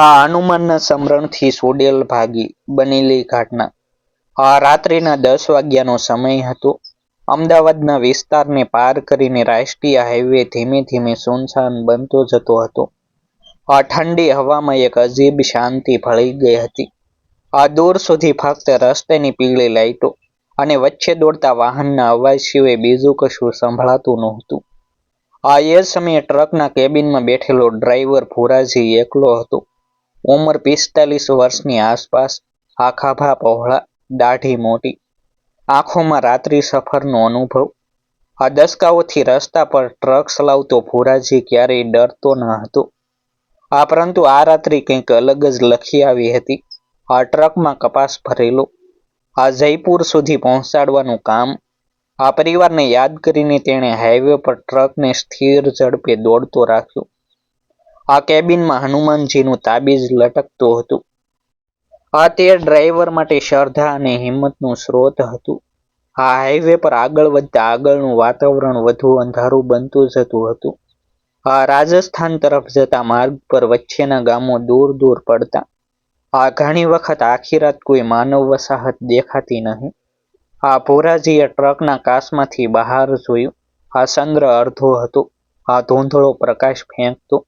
આ હનુમાનના સમરણથી સોડેલ ભાગી બનેલી ઘટના. આ રાત્રિના દસ વાગ્યાનો સમય હતો. અમદાવાદના વિસ્તારને પાર કરીને રાષ્ટ્રીય હાઈવે ધીમે ધીમે સુનસાન બનતો જતો હતો. આ ઠંડી હવામાં એક અજીબ શાંતિ ભળી ગઈ હતી. આ દૂર સુધી ફક્ત રસ્તેની પીળી લાઈટો અને વચ્ચે દોડતા વાહનના અવાજ સિવાય બીજું કશું સંભળાતું નહોતું. આ એ સમયે ટ્રકના કેબિનમાં બેઠેલો ડ્રાઈવર ભુરાજી એકલો હતો. ઉંમર પિસ્તાલીસ વર્ષની આસપાસ આખાભા પહોળા દાઢી મોટી. આંખોમાં રાત્રિ સફરનો અનુભવ. આ દસકાઓથી રસ્તા પર ટ્રક ચલાવતો ભુરાજી ક્યારેય ડરતો ન હતો. આ પરંતુ આ રાત્રિ કંઈક અલગ જ લખી આવી હતી. આ ટ્રકમાં કપાસ ભરેલો. આ જયપુર સુધી પહોંચાડવાનું કામ. આ પરિવારને યાદ કરીને તેણે હાઈવે પર ટ્રકને સ્થિર ઝડપે દોડતો રાખ્યો. આ કેબિનમાં હનુમાનજીનું તાબીજ લટકતું હતું. આ તે ડ્રાઈવર માટે શ્રદ્ધા અને હિંમતનું સ્ત્રોત હતું. આ હાઈવે પર આગળ વધતા આગળનું વાતાવરણ વધુ અંધારું બનતું જતું હતું. આ રાજસ્થાન તરફ જતા માર્ગ પર વચ્ચેના ગામો દૂર દૂર પડતા. આ ઘણી વખત આખી રાત કોઈ માનવ વસાહત દેખાતી નહીં. આ ભોરાજીએ ટ્રકના કાસમાંથી બહાર જોયું. આ ચંદ્ર અડધો હતો. આ ધૂંધળો પ્રકાશ ફેંકતો.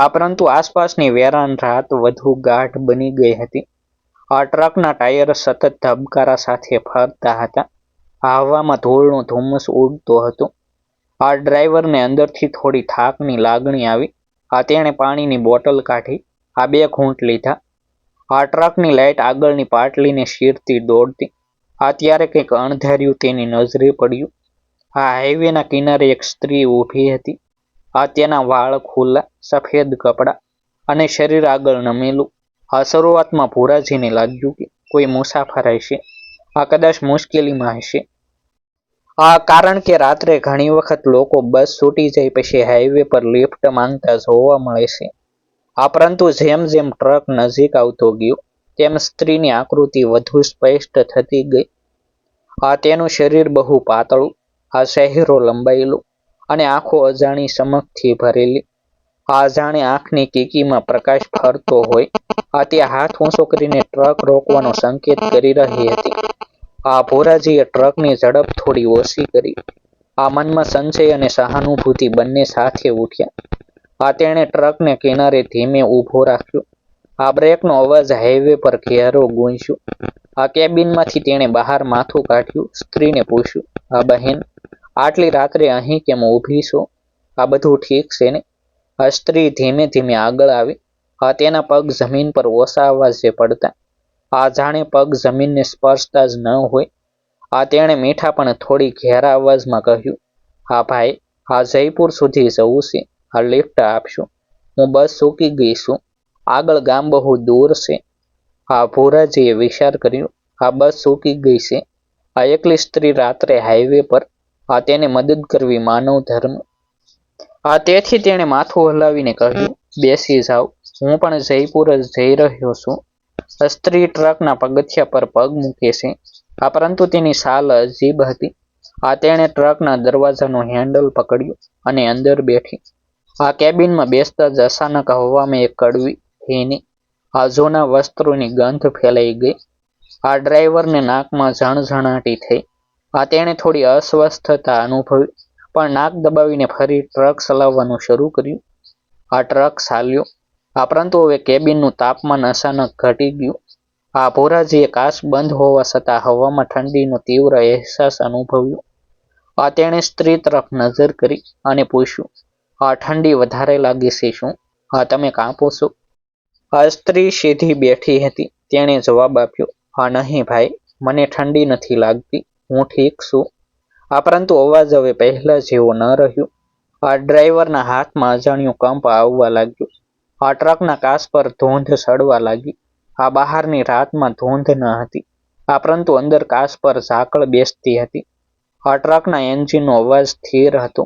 આ પરંતુ આસપાસની વેરાન રાત વધુ ગાઢ બની ગઈ હતી. આ ટ્રકના ટાયર સતત ધબકારા સાથે ફરતા હતા. આ હવામાં ધૂળનો ધુમ્મસ ઉડતો હતો. આ ડ્રાઈવરને અંદરથી થોડી થાકની લાગણી આવી. આ તેણે પાણીની બોટલ કાઢી. આ બે ઘૂંટ લીધા. આ ટ્રકની લાઇટ આગળની પાટલીને શીરતી દોડતી. આ ત્યારે કંઈક અણધાર્યું તેની નજરે પડ્યું. આ હાઈવેના કિનારે એક સ્ત્રી ઊભી હતી. આ તેના વાળ ખુલ્લા, સફેદ કપડાં અને શરીર આગળ નમેલું. આ શરૂઆતમાં ભુરાજીને લાગ્યું કે કોઈ મુસાફર હશે. આ કદાચ મુશ્કેલીમાં હશે. આ કારણ કે રાત્રે ઘણી વખત લોકો બસ છૂટી જાય પછી હાઈવે પર લિફ્ટ માંગતા જોવા મળે છે. આ પરંતુ જેમ જેમ ટ્રક નજીક આવતો ગયો, તેમ સ્ત્રીની આકૃતિ વધુ સ્પષ્ટ થતી ગઈ. આ તેનું શરીર બહુ પાતળું, આ શહેરો લંબાયેલું અને આંખો અજાણી ચમકથી ભરેલી. આ જાણે આંખની કીકીમાં પ્રકાશ ફરતો હોય. આ તે હાથ ઊંચો કરીને ટ્રક રોકવાનો સંકેત કરી રહી હતી. આ ભોરાજીએ ટ્રકની ઝડપ થોડી ઓછી કરી. આ મનમાં સંશય અને સહાનુભૂતિ બંને સાથે ઉઠ્યા. આ તેણે ટ્રકને કિનારે ધીમે ઊભો રાખ્યો. આ બ્રેકનો અવાજ હાઈવે પર ઘેરો ગૂંજ્યો. આ કેબિનમાંથી તેણે બહાર માથું કાઢ્યું. સ્ત્રીને પૂછ્યું, આ બહેન આટલી રાત્રે અહીં કેમ ઊભી છો? આ બધું ઠીક છે ને? સ્ત્રી ધીમે ધીમે આગળ આવી, આ તેના પગ જમીન પર ઓછા અવાજે પડતા. આ જાણે પગ જમીનને સ્પર્શતા જ ન હોય. આ તેણે મીઠા પણ થોડી ઘેરા અવાજમાં કહ્યું, હા ભાઈ, આ જયપુર સુધી જવું છે. આ લિફ્ટ આપશો. હું બસ સૂકી ગઈ છું. આગળ ગામ બહુ દૂર છે. આ ભોરાજીએ વિચાર કર્યો, આ બસ સૂકી ગઈ છે. આ એકલી સ્ત્રી રાત્રે હાઈવે પર આ તેને મદદ કરવી માનવ ધર્મ. આ તેથી તેણે માથું હલાવીને કહ્યું, બેસી જાઓ. હું પણ જયપુર જ જઈ રહ્યો છું. સ્ત્રી ટ્રકના પગથિયા પર પગ મૂકે છે. આ પરંતુ તેની સાલ અજીબ હતી. આ તેણે ટ્રકના દરવાજાનો હેન્ડલ પકડ્યું અને અંદર બેઠી. આ કેબિનમાં બેસતા જ અચાનક હવામાં એક કડવી ભીની આ વસ્ત્રોની ગંધ ફેલાઈ ગઈ. આ ડ્રાઈવરને નાકમાં ઝણઝણાટી થઈ. આ તેણે થોડી અસ્વસ્થતા અનુભવી, પણ નાક દબાવીને ફરી ટ્રક ચલાવવાનું શરૂ કર્યું. આ ટ્રક ચાલ્યો. આ પરંતુ હવે કેબિનનું તાપમાન અચાનક ઘટી ગયું. આ ભોરાજીએ કાચ બંધ હોવા છતાં હવામાં ઠંડીનો તીવ્ર અહેસાસ અનુભવ્યો. આ તેણે સ્ત્રી તરફ નજર કરી અને પૂછ્યું આ ઠંડી વધારે લાગે છે શું? હા, તમે કાંપો છો આ સ્ત્રી સીધી બેઠી હતી. તેણે જવાબ આપ્યો, હા, નહીં ભાઈ, મને ઠંડી નથી લાગતી. હું ઠીક છું. આ પરંતુ અવાજ હવે પહેલા જેવો ન રહ્યો. આ ડ્રાઈવરના હાથમાં અજાણ્યું કંપ આવવા લાગ્યું. આ ટ્રકના કાચ પર ધૂંધ સડવા લાગી. આ બહારની રાતમાં ધૂંધ ન હતી. આ પરંતુ અંદર કાચ પર ઝાકળ બેસતી હતી. આ ટ્રકના એન્જિનનો અવાજ સ્થિર હતો.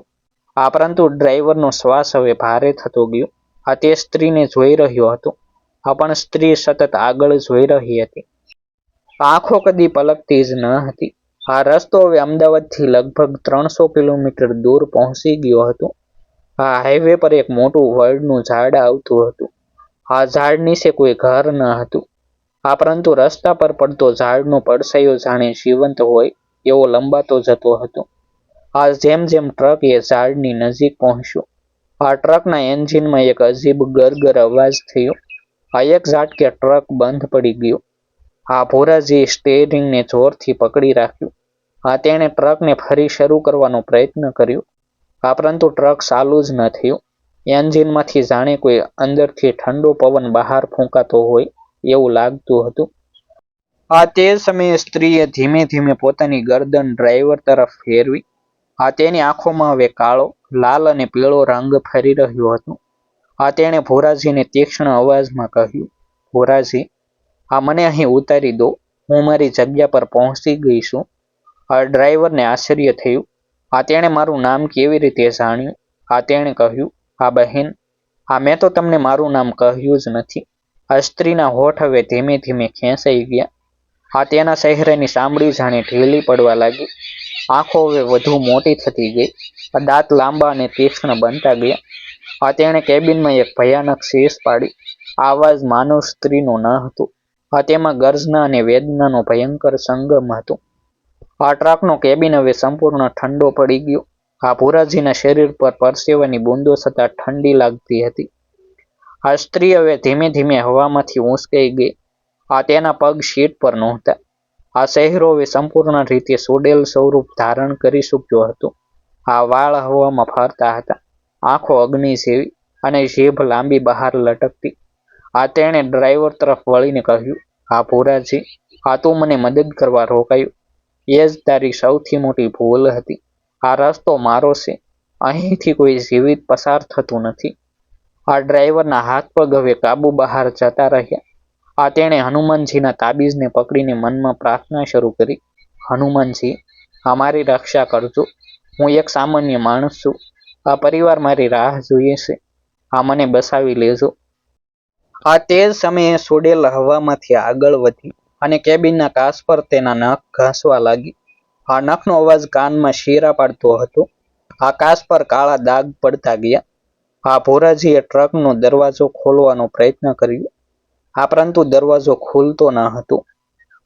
આ પરંતુ ડ્રાઈવરનો શ્વાસ હવે ભારે થતો ગયો. આ તે સ્ત્રીને જોઈ રહ્યો હતો. આ પણ સ્ત્રી સતત આગળ જોઈ રહી હતી. આંખો કદી પલકતી જ ન હતી. આ રસ્તો હવે અમદાવાદથી લગભગ ત્રણસો કિલોમીટર દૂર પહોંચી ગયો હતો. આ હાઈવે પર એક મોટું વડનું ઝાડ આવતું હતું. આ ઝાડ નીચે કોઈ ઘર ન હતું. આ પરંતુ રસ્તા પર પડતો ઝાડનો પડછાયો જાણે જીવંત હોય એવો લંબાતો જતો હતો. આ જેમ જેમ ટ્રક એ ઝાડની નજીક પહોંચ્યો. આ ટ્રકના એન્જિનમાં એક અજીબ ગરગર અવાજ થયો. આ એક ઝાટકે ટ્રક બંધ પડી ગયો. આ ભોરાજીએ સ્ટેરિંગને જોરથી પકડી રાખ્યું. આ તેણે ટ્રકને ફરી શરૂ કરવાનો પ્રયત્ન કર્યો. આ પરંતુ ટ્રક ચાલુ જ ન થયું. એન્જિનમાંથી જાણે કોઈ અંદરથી ઠંડો પવન બહાર ફૂંકાતો હોય એવું લાગતું હતું. આ તે સમયે સ્ત્રીએ ધીમે ધીમે પોતાની ગરદન ડ્રાઈવર તરફ ફેરવી. આ તેની આંખોમાં હવે કાળો, લાલ અને પીળો રંગ ફરી રહ્યો હતો. આ તેણે ભોરાજીને તીક્ષ્ણ અવાજમાં કહ્યું, ભોરાજી આ મને અહીં ઉતારી દો. હું મારી જગ્યા પર પહોંચી ગઈ છું. આ ડ્રાઈવરને આશ્ચર્ય થયું. આ તેણે મારું નામ કેવી રીતે જાણ્યું? આ તેણે કહ્યું આ બહેન આ મેં તો તમને મારું નામ કહ્યું જ નથી. આ સ્ત્રીના હોઠ હવે ધીમે ધીમે ખેંચાઈ ગયા. આ તેના ચહેરાની સાંભળી જાણે ઢીલી પડવા લાગી. આંખો હવે વધુ મોટી થતી ગઈ. આ દાંત લાંબા અને તીક્ષ્ણ બનતા ગયા. આ તેણે કેબિનમાં એક ભયાનક શેષ પાડી. આ અવાજ માનવ સ્ત્રીનો ન હતો. આ તેમાં ગર્જના અને વેદનાનો ભયંકર સંગમ હતો. આ ટ્રકનો કેબિન હવે સંપૂર્ણ ઠંડો પડી ગયો. આ ભુરાજીના શરીર પર પરસેવાની બૂંદો છતાં ઠંડી લાગતી હતી. આ સ્ત્રી હવે ધીમે ધીમે હવામાંથી ઊંચકાઈ ગઈ. આ તેના પગ શીટ પર નહોતા. આ શહેરો હવે સંપૂર્ણ રીતે સોડેલ સ્વરૂપ ધારણ કરી ચૂક્યો હતો. આ વાળ હવામાં ફરતા હતા. આંખો અગ્નિ જેવી અને જીભ લાંબી બહાર લટકતી. આ તેણે ડ્રાઈવર તરફ વળીને કહ્યું હા ભોરાજી આ તું મને મદદ કરવા રોકાયું. એ જ તારી સૌથી મોટી ભૂલ હતી. આ રસ્તો મારો છે. અહીંથી કોઈ જીવિત પસાર થતું નથી. આ ડ્રાઈવરના હાથ પગ હવે કાબુ બહાર જતા રહ્યા. આ તેણે હનુમાનજીના તાબીજને પકડીને મનમાં પ્રાર્થના શરૂ કરી. હનુમાનજી અમારી રક્ષા કરજો. હું એક સામાન્ય માણસ છું. આ પરિવાર મારી રાહ જોઈએ છે. આ મને બસાવી લેજો. આ તે સમયે સોડેલ હવામાંથી આગળ વધી અને કેબિનના કાચ પર તેના નખ ઘસવા લાગી. આ નખનો અવાજ કાનમાં શીરા પાડતો હતો. આ કાચ પર કાળા દાગ પડતા ગયા. આ ભોરાજીએ ટ્રકનો દરવાજો ખોલવાનો પ્રયત્ન કર્યો. આ પરંતુ દરવાજો ખુલતો ન હતો.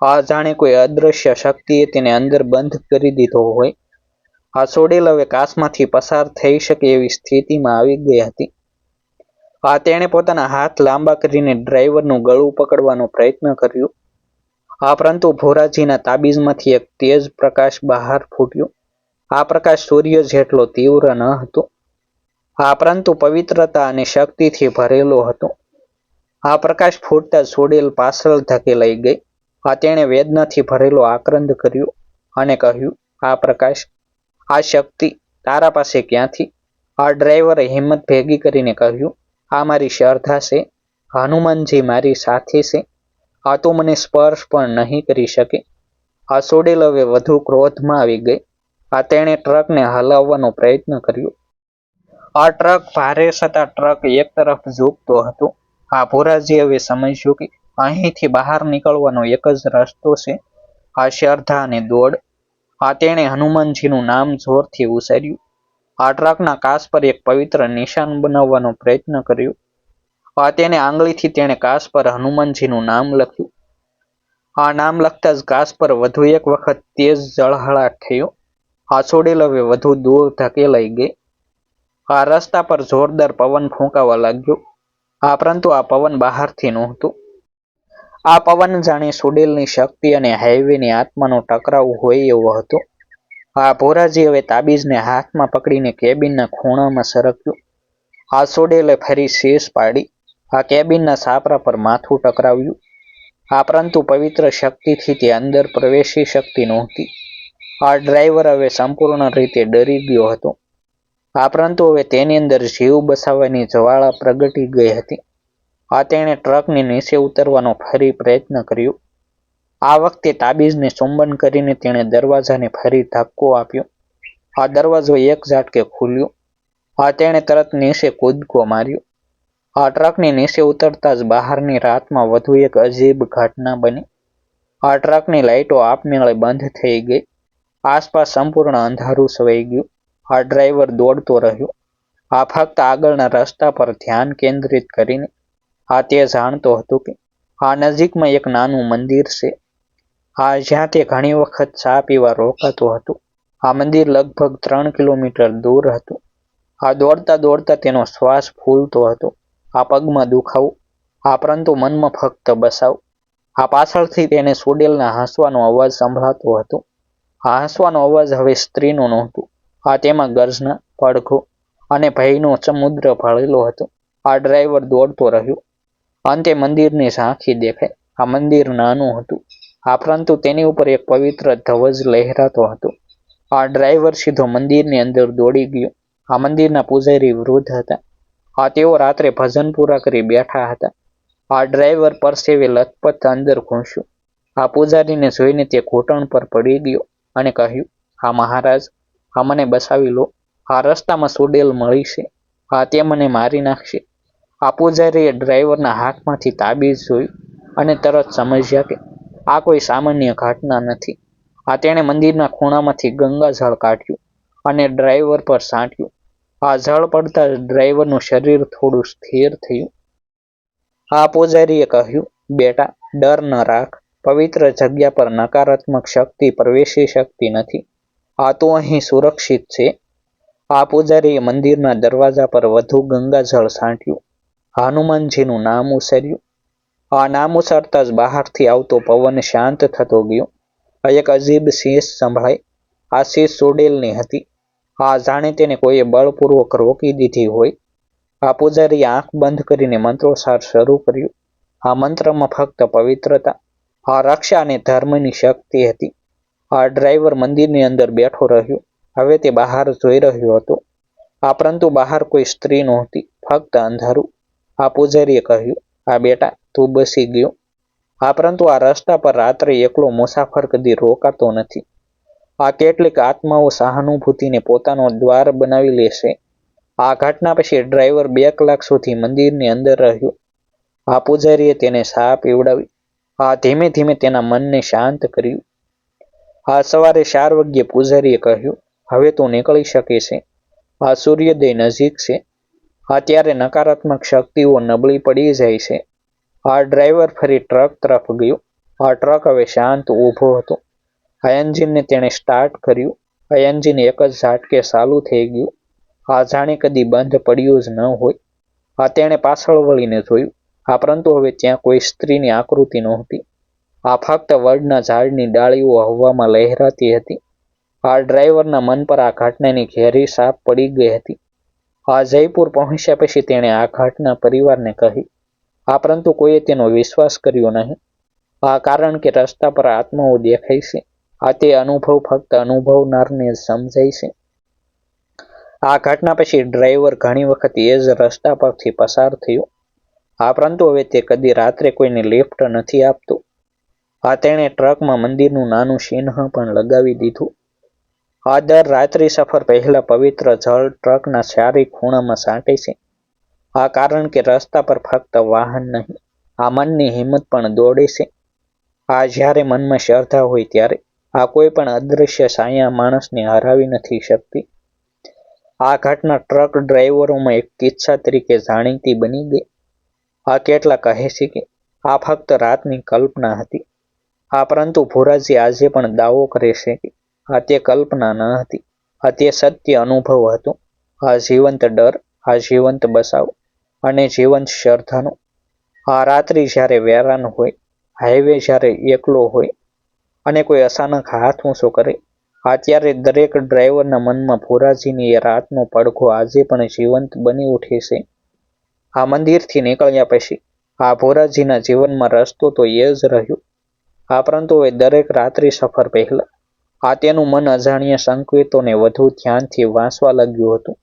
આ જાણે કોઈ અદૃશ્ય શક્તિએ તેને અંદર બંધ કરી દીધો હોય. આ સોડેલ હવે કાચમાંથી પસાર થઈ શકે એવી સ્થિતિમાં આવી ગઈ હતી. આ તેણે પોતાના હાથ લાંબા કરીને ડ્રાઈવરનું ગળું પકડવાનો પ્રયત્ન કર્યો. આ પરંતુ ભોરાજીના તાબીજમાંથી એક તેજ પ્રકાશ બહાર ફૂટ્યો. આ પ્રકાશ સૂર્ય જેટલો તીવ્ર ન હતો. આ પરંતુ પવિત્રતા અને શક્તિથી ભરેલો હતો. આ પ્રકાશ ફૂટતા છોડેલ પાછળ ધકેલાઈ ગઈ. આ તેણે વેદનાથી ભરેલો આક્રંદ કર્યો અને કહ્યું, આ પ્રકાશ, આ શક્તિ તારા પાસે ક્યાંથી? આ ડ્રાઈવરે હિંમત ભેગી કરીને કહ્યું આ મારી શ્રદ્ધા છે. હનુમાનજી મારી સાથે છે. આ તો મને સ્પર્શ પણ નહીં કરી શકે. આ સોડેલ હવે વધુ ક્રોધમાં આવી ગઈ. આ તેણે ટ્રકને હલાવવાનો પ્રયત્ન કર્યો. આ ટ્રક ભારે છતાં ટ્રક એક તરફ ઝૂકતો હતો. આ ભોરાજી હવે સમજ્યું કે અહીંથી બહાર નીકળવાનો એક જ રસ્તો છે. આ શ્રદ્ધા અને દોડ. આ તેણે હનુમાનજીનું નામ જોરથી ઉચ્ચાર્યું આ ટ્રકના કાચ પર એક પવિત્ર નિશાન બનાવવાનો પ્રયત્ન કર્યો. આ તેને આંગળીથી તેણે કાચ પર હનુમાનજીનું નામ લખ્યું. આ નામ લખતા જ કાચ પર વધુ એક વખત તેજ જળહળાટ થયો. આ છોડેલ હવે વધુ દૂર ધકેલાઈ ગઈ. આ રસ્તા પર જોરદાર પવન ફૂંકાવા લાગ્યો. આ પરંતુ આ પવન બહારથી નહોતું. આ પવન જાણે સુડેલની શક્તિ અને હાઈવેની આત્માનો ટકરાવ હોય એવો હતો. આ ભોરાજી હવે તાબીજને હાથમાં પકડીને કેબિનના ખૂણામાં સરક્યું. આ સોડેલે ફરી શેષ પાડી. આ કેબિનના સાપરા પર માથું ટકરાવ્યું. આ પરંતુ પવિત્ર શક્તિથી તે અંદર પ્રવેશી શકતી નહોતી. આ ડ્રાઈવર હવે સંપૂર્ણ રીતે ડરી ગયો હતો. આ પરંતુ હવે તેની અંદર જીવ બસાવવાની જવાળા પ્રગટી ગઈ હતી. આ તેણે ટ્રકની નીચે ઉતરવાનો ફરી પ્રયત્ન કર્યો. આ વખતે તાબીજને ચુંબન કરીને તેણે દરવાજાને ફરી ધક્કો આપ્યો. આ દરવાજો એક ઝાટકે ખુલ્યો. આ તેણે તરત નીચે કૂદકો માર્યો. આ ટ્રકની નીચે ઉતરતા જ બહારની રાતમાં વધુ એક અજીબ ઘટના બની. આ ટ્રકની લાઇટો આપમેળે બંધ થઈ ગઈ. આસપાસ સંપૂર્ણ અંધારું છવાઈ ગયું. આ ડ્રાઈવર દોડતો રહ્યો. આ ફક્ત આગળના રસ્તા પર ધ્યાન કેન્દ્રિત કરીને. આ તે જાણતો હતો કે આ નજીકમાં એક નાનું મંદિર છે. આ જ્યાં તે ઘણી વખત ચા પીવા રોકાતું હતું. આ મંદિર લગભગ ત્રણ કિલોમીટર દૂર હતું. આ દોડતા દોડતા તેનો શ્વાસ ફૂલતો હતો. આ પગમાં દુખાવું. આ પરંતુ મનમાં ફક્ત બસાવ. આ પાછળથી તેને સુડેલના હાંસવાનો અવાજ સંભળાતો હતો. આ હાંસવાનો અવાજ હવે સ્ત્રીનો નહોતો. આ તેમાં ગર્જના, પડઘો અને ભયનો સમુદ્ર ભળેલો હતો. આ ડ્રાઈવર દોડતો રહ્યો. અંતે મંદિરની ઝાંખી દેખાય આ મંદિર નાનું હતું. આ પરંતુ તેની ઉપર એક પવિત્ર ધ્વજ લહેરાતો હતો. આ ડ્રાઈવર સીધો મંદિરની અંદર દોડી ગયો. આ મંદિરના પૂજારી વૃદ્ધ હતા. આ તેઓ રાત્રે ભજન પૂરા કરી બેઠા હતા. આ ડ્રાઈવર પરસેવે લથપથ અંદર ઘૂંસ્યું. આ પૂજારીને જોઈને તે ઘૂંટણ પર પડી ગયો અને કહ્યું, હા, મહારાજ આ મને બસાવી લો. આ રસ્તામાં સુડેલ મળી છે. આ તે મને મારી નાખશે. આ પૂજારીએ ડ્રાઈવરના હાથમાંથી તાબીજ જોયું અને તરત સમજ્યા કે આ કોઈ સામાન્ય ઘટના નથી. આ તેણે મંદિરના ખૂણામાંથી ગંગાજળ કાઢ્યું અને ડ્રાઈવર પર છાંટ્યું આ જળ પડતા ડ્રાઈવરનું શરીર થોડું સ્થિર થયું. આ પૂજારીએ કહ્યું, બેટા, ડર ન રાખ. પવિત્ર જગ્યા પર નકારાત્મક શક્તિ પ્રવેશી શકતી નથી. આ તો અહીં સુરક્ષિત છે. આ પૂજારીએ મંદિરના દરવાજા પર વધુ ગંગાજળ છાંટ્યું હનુમાનજીનું નામ ઉછર્યું. આ નામ ઉસરતા જ બહારથી આવતો પવન શાંત થતો ગયો. એક અજીબ શીશ સંભળાય. આ શીશ સોડેલની હતી. આ જાણે તેને કોઈએ બળપૂર્વક રોકી દીધી હોય. આ પૂજારીએ આંખ બંધ કરીને મંત્રોચ્ચાર શરૂ કર્યું. આ મંત્રમાં ફક્ત પવિત્રતા, આ રક્ષા અને ધર્મની શક્તિ હતી. આ ડ્રાઈવર મંદિરની અંદર બેઠો રહ્યો. હવે તે બહાર જોઈ રહ્યો હતો. આ પરંતુ બહાર કોઈ સ્ત્રી નહોતી, ફક્ત અંધારું. આ પૂજારીએ કહ્યું, આ બેટા તું બસી ગયો. આ પરંતુ આ રસ્તા પર રાત્રે એકલો મુસાફર કદી રોકાતો નથી. આ કેટલીક આત્માઓ સહાનુભૂતિને પોતાનો દ્વાર બનાવી લેશે. આ ઘટના પછી ડ્રાઈવર બે કલાક સુધી મંદિરની અંદર રહ્યો. આ પૂજારીએ તેને સા પીવડાવી. આ ધીમે ધીમે તેના મનને શાંત કર્યું. આ સવારે ચાર વાગ્યે પૂજારીએ કહ્યું, હવે તું નીકળી શકે છે. આ સૂર્યોદય નજીક છે. અત્યારે નકારાત્મક શક્તિઓ નબળી પડી જાય છે. આ ડ્રાઈવર ફરી ટ્રક તરફ ગયો. આ ટ્રક હવે શાંત ઊભો હતો. આ તેણે સ્ટાર્ટ કર્યું. આ એક જ ઝાટકે ચાલુ થઈ ગયું. આ જાણે કદી બંધ પડ્યું જ ન હોય. આ તેણે પાછળ વળીને જોયું. આ પરંતુ હવે ત્યાં કોઈ સ્ત્રીની આકૃતિ નહોતી. આ ફક્ત વડના ઝાડની ડાળીઓ હવામાં લહેરાતી હતી. આ ડ્રાઈવરના મન પર આ ઘટનાની ઘેરી સાપ પડી ગઈ હતી. આ જયપુર પહોંચ્યા પછી તેણે આ ઘટના પરિવારને કહી આ પરંતુ કોઈએ તેનો વિશ્વાસ કર્યો નહીં. આ કારણ કે રસ્તા પર આત્માઓ દેખાય છે. આ તે અનુભવ ફક્ત અનુભવનારને સમજાય છે. આ ઘટના પછી ડ્રાઈવર ઘણી વખત એ જ રસ્તા પરથી પસાર થયો. આ પરંતુ હવે તે કદી રાત્રે કોઈને લિફ્ટ નથી આપતો. આ તેણે ટ્રકમાં મંદિરનું નાનું ચિહ્ન પણ લગાવી દીધું. આ દર રાત્રિ સફર પહેલા પવિત્ર જળ ટ્રકના ચારે ખૂણામાં સાંટે છે. આ કારણ કે રસ્તા પર ફક્ત વાહન નહીં, આ મનની હિંમત પણ દોડે છે. આ જ્યારે મનમાં શ્રદ્ધા હોય ત્યારે, આ કોઈ પણ અદૃશ્ય સાયા માણસને હરાવી નથી શકતી. આ ઘટના ટ્રક ડ્રાઈવરોમાં એક કિસ્સા તરીકે જાણીતી બની ગઈ. આ કેટલા કહે છે કે, આ ફક્ત રાતની કલ્પના હતી. આ પરંતુ ભોરાજી આજે પણ દાવો કરે છે કે, આ તે કલ્પના ન હતી. આ તે સત્ય અનુભવ હતો. આ જીવંત ડર, આ જીવંત બસાવ. અને જીવંત શ્રદ્ધાનો. આ રાત્રિ જ્યારે વેરાન હોય હાઈવે જ્યારે એકલો હોય અને કોઈ અચાનક હાથ ઊંચો કરે આ ત્યારે દરેક ડ્રાઈવરના મનમાં ભોરાજીની એ રાતનો પડઘો આજે પણ જીવંત બની ઉઠે છે. આ મંદિરથી નીકળ્યા પછી આ ભોરાજીના જીવનમાં રસ્તો તો એ જ રહ્યો. આ પરંતુ એ દરેક રાત્રિ સફર પહેલા આ તેનું મન અજાણ્યા સંકેતોને વધુ ધ્યાનથી વાંચવા લાગ્યું હતું.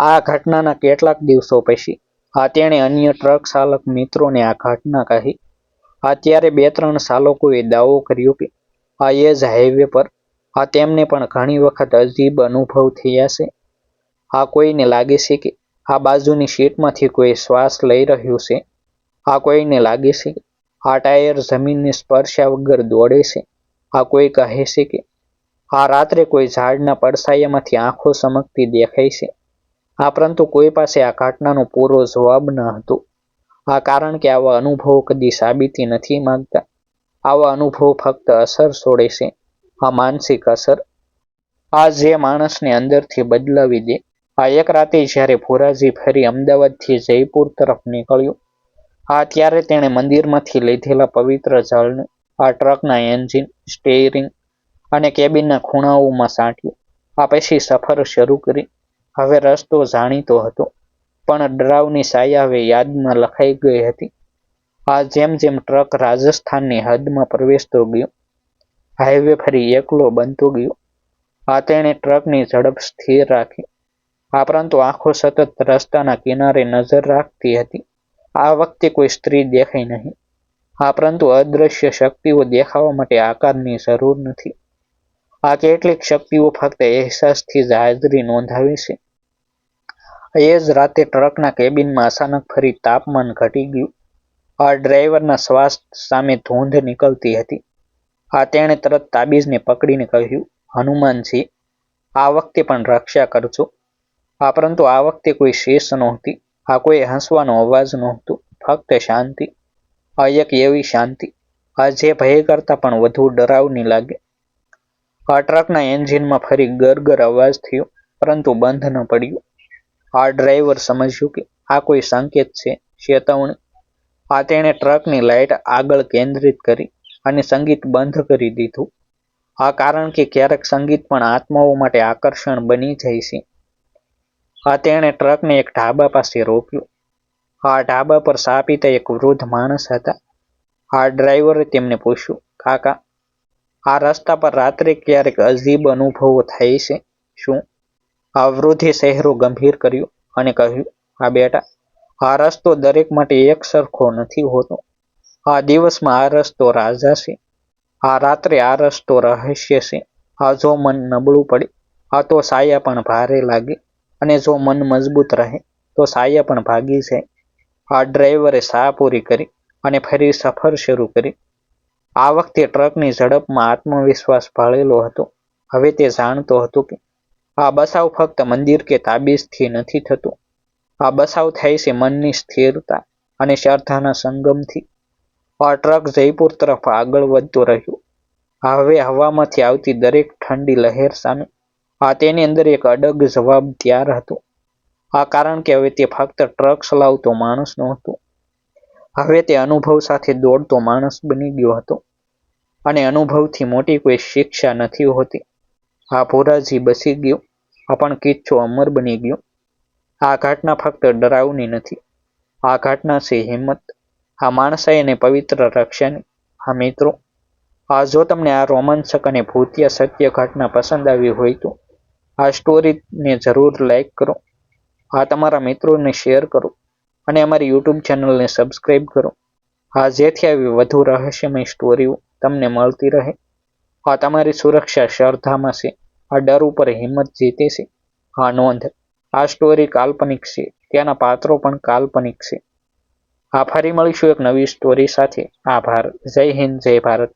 આ ઘટનાના કેટલાક દિવસો પછી આ તેણે અન્ય ટ્રક ચાલક મિત્રોને આ ઘટના કહી. આ ત્યારે બે ત્રણ ચાલકોએ દાવો કર્યો કે, આ એજ હાઈવે પર, આ તેમને પણ ઘણી વખત અજીબ અનુભવ થયા છે. આ કોઈને લાગે છે કે, આ બાજુની સીટમાંથી કોઈ શ્વાસ લઈ રહ્યું છે? આ કોઈને લાગે છે કે, આ ટાયર જમીનને સ્પર્શ્યા વગર દોડે છે? આ કોઈ કહે છે કે, આ રાત્રે કોઈ ઝાડના પડછાયામાંથી આંખો ચમકતી દેખાય છે? આ પરંતુ કોઈ પાસે આ ઘટનાનો પૂરો જવાબ ન હતો. આ કારણ કે આવા અનુભવો કદી સાબિતી નથી માંગતા. આવા અનુભવો ફક્ત અસર છોડે છે. આ માનસિક અસર. આ જે માણસને અંદરથી બદલાવી દે. આ એક રાતે જ્યારે ભોરાજી ફરી અમદાવાદથી જયપુર તરફ નીકળ્યો, આ ત્યારે તેણે મંદિરમાંથી લીધેલા પવિત્ર જળને આ ટ્રકના એન્જિન, સ્ટેરિંગ અને કેબિનના ખૂણાઓમાં સાંટ્યું. આ પછી સફર શરૂ કરી. હવે રસ્તો જાણીતો હતો, પણ ડરાવની સાયા હવે યાદમાં લખાઈ ગઈ હતી. આ જેમ જેમ ટ્રક રાજસ્થાનની હદમાં પ્રવેશતો ગયો, હાઈવે ફરી એકલો બનતો ગયો. આ તેણે ટ્રકની ઝડપ સ્થિર રાખી. આ પરંતુ આંખો સતત રસ્તાના કિનારે નજર રાખતી હતી. આ વખતે કોઈ સ્ત્રી દેખાઈ નહીં. આ પરંતુ અદ્રશ્ય શક્તિઓ દેખાવા માટે આકારની જરૂર નથી. આ કેટલીક શક્તિઓ ફક્ત અહેસાસથી જ હાજરી નોંધાવી છે. એ જ રાતે ટ્રકના કેબિનમાં અચાનક ફરી તાપમાન ઘટી ગયું. આ ડ્રાઈવરના શ્વાસ સામે ધૂંધ નીકળતી હતી. આ તેણે તરત તાબીજને પકડીને કહ્યું, હનુમાનજી, આ વખતે પણ રક્ષા કરજો. આ પરંતુ આ વખતે કોઈ શેષ નહોતી. આ કોઈ હસવાનો અવાજ નહોતો. ફક્ત શાંતિ. આ એક એવી શાંતિ. આ જે ભય કરતા પણ વધુ ડરાવની લાગે. આ ટ્રકના એન્જિનમાં ફરી ગરગર અવાજ થયો, પરંતુ બંધ ન પડ્યું. આ ડ્રાઈવર સમજ્યું કે આ કોઈ સંકેત છે, ચેતવણી. આ તેણે ટ્રકની લાઇટ આગળ કેન્દ્રિત કરી અને સંગીત બંધ કરી દીધું. આ કારણ કે ક્યારેક સંગીત પણ આત્માઓ માટે આકર્ષણ બની જાય છે. આ તેણે ટ્રકને એક ઢાબા પાસે રોક્યું. આ ઢાબા પર સાપિતા એક વૃદ્ધ માણસ હતા. આ ડ્રાઈવરે તેમને પૂછ્યું, કાકા આ રસ્તા પર રાત્રે ક્યારેક અજીબ અનુભવો થાય છે. શું? આ શહેરો ગંભીર કર્યું અને કહ્યું આ બેટા, આ રસ્તો દરેક માટે એક સરખો નથી હોતો. આ દિવસમાં આ રસ્તો રાજા છે. આ રાત્રે આ રસ્તો રહસ્ય છે. આ જો મન નબળું પડે, આ તો સાયા પણ ભારે લાગે અને જો મન મજબૂત રહે, તો સાયા પણ ભાગી જાય. આ ડ્રાઈવરે સા પૂરી કરી અને ફરી સફર શરૂ કરી આ વખતે ટ્રકની ઝડપમાં આત્મવિશ્વાસ ભાળેલો હતો. હવે તે જાણતો હતો કે આ બસાવ ફક્ત મંદિર કે તાબીજથી નથી થતું. આ બસાવ થાય છે મનની સ્થિરતા અને શ્રદ્ધાના સંગમથી. આ ટ્રક જયપુર તરફ આગળ વધતો રહ્યો. હવે હવામાંથી આવતી દરેક ઠંડી લહેર સામે. આ તેની અંદર એક અડગ જવાબ તૈયાર હતો. આ કારણ કે હવે તે ફક્ત ટ્રક ચલાવતો માણસ નહોતો. હવે તે અનુભવ સાથે દોડતો માણસ બની ગયો હતો. અને અનુભવથી મોટી કોઈ શિક્ષા નથી હોતી. આ ભોરાજી બસી ગયો. આ પણ કિચ્છો અમર બની ગયો. આ ઘટના ફક્ત ડરાવની નથી. આ ઘટના છે હિંમત. આ માણસાઈ અને પવિત્ર રક્ષાની આ મિત્રો. આ જો તમને આ રોમાંચક અને ભૂતિયા સત્ય ઘટના પસંદ આવી હોય તો, આ સ્ટોરીને જરૂર લાઈક કરો. આ તમારા મિત્રોને શેર કરો. અને અમારી યુટ્યુબ ચેનલને સબસ્ક્રાઈબ કરો. આ જેથી આવી વધુ રહસ્યમય સ્ટોરીઓ તમને મળતી રહે. આ તમારી સુરક્ષા શ્રદ્ધામાં છે. આ ડર ઉપર હિંમત જીતે છે. આ નોંધ. આ સ્ટોરી કાલ્પનિક છે. ત્યાંના પાત્રો પણ કાલ્પનિક છે. આ ફરી મળીશું એક નવી સ્ટોરી સાથે. આભાર. જય હિન્દ, જય ભારત.